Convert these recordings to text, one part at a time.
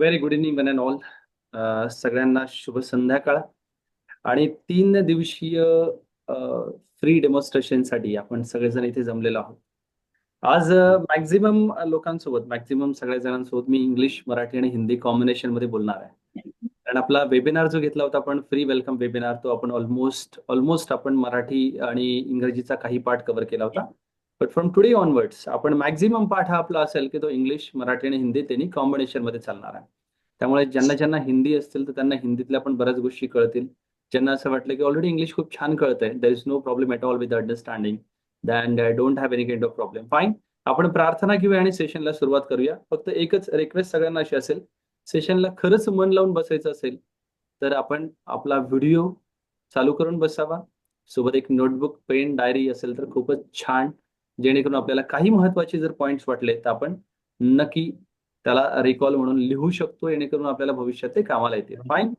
Very good evening one and all सगळ्यांना शुभ संध्याकाळ. आणि तीन दिवसीय फ्री डेमॉन्स्ट्रेशनसाठी आपण सगळेजण इथे जमलेलो आहोत. आज मॅक्झिमम लोकांसोबत मॅक्झिमम सगळ्या जणांसोबत मी इंग्लिश मराठी आणि हिंदी कॉम्बिनेशनमध्ये बोलणार आहे. कारण आपला वेबिनार जो घेतला होता आपण फ्री वेलकम वेबिनार तो आपण ऑलमोस्ट ऑलमोस्ट आपण मराठी आणि इंग्रजीचा काही पार्ट कव्हर केला होता. बट फ्रॉम टुडे ऑनवर्ड्स आपण मॅक्झिमम पाठ हा आपला असेल की तो इंग्लिश मराठी आणि हिंदी त्यांनी कॉम्बिनेशनमध्ये चालणार आहे. त्यामुळे ज्यांना ज्यांना हिंदी असतील तर त्यांना हिंदीतल्या पण बऱ्याच गोष्टी कळतील. ज्यांना असं वाटलं की ऑलरेडी इंग्लिश खूप छान कळतंय there is no problem at all with understanding then I don't have any kind of problem fine आपण प्रार्थना घेऊया आणि सेशनला सुरुवात करूया. फक्त एकच रिक्वेस्ट सगळ्यांना अशी असेल सेशनला खरंच मन लावून बसायचं असेल तर आपण आपला व्हिडिओ चालू करून बसावा. सोबत एक नोटबुक पेन डायरी असेल तर खूपच छान. जेणेकरून आपल्याला काही महत्त्वाचे जर पॉइंट्स वाटले तर आपण नक्की त्याला रिकॉल म्हणून लिहू शकतो जेणेकरून आपल्याला भविष्यात ते कामाला येतील. Fine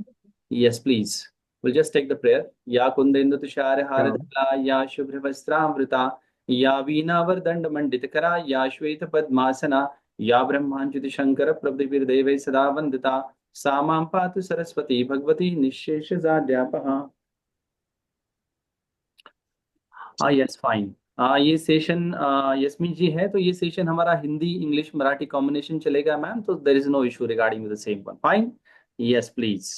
yes please will just take the prayer या कुंदेंदु तुषार हार धला या शुभ्र वस्त्रामृता या वीणावर दंड मंडित करा या श्वेत पद्मासना या ब्रह्मांच्युति शंकर प्रभृतीर देवै सदा वंदिता सा मां पातु सरस्वती भगवती निशेष जाड्यापहा हाँ यस फाइन हाँ ये सेशन यस्मी जी है तो ये सेशन हमारा हिंदी इंग्लिश मराठी कॉम्बिनेशन चलेगा मैम तो there is no issue regarding the same one fine yes please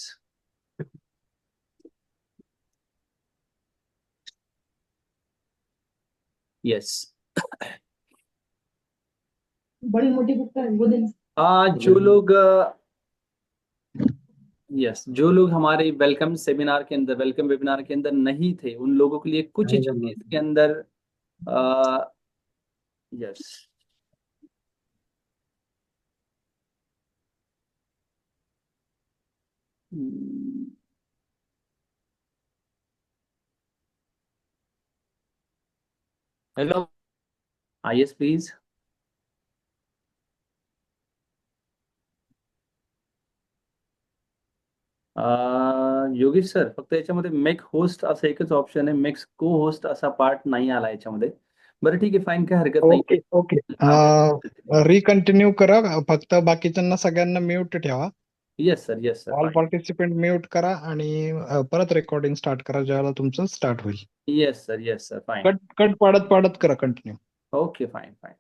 yes बड़ी मोटी बुक का वो देना आ, जो लोग यस yes, जो लोग हमारे वेलकम सेमिनार के अंदर वेलकम वेबिनार के अंदर नहीं थे उन लोगों के लिए कुछ नहीं, Uh, yes. Hmm. Hello. Ah, yes, please. Uh, Yogesh sir फक्त याच्यामध्ये मेक होस्ट असं एकच ऑप्शन आहे. मेक्स को होस्ट असा पार्ट नाही आला याच्यामध्ये. बरं ठीक आहे. फाईन काय हरकत नाही. ओके ओके रिकंटिन्यू करा. फक्त बाकीच्यांना सगळ्यांना म्यूट ठेवा. Yes sir yes all sir participant mute करा आणि परत रेकॉर्डिंग स्टार्ट करा ज्यावेळेला तुमचं स्टार्ट होईल. Yes sir yes sir fine cut cut पाडत पाडत करा. Continue okay fine fine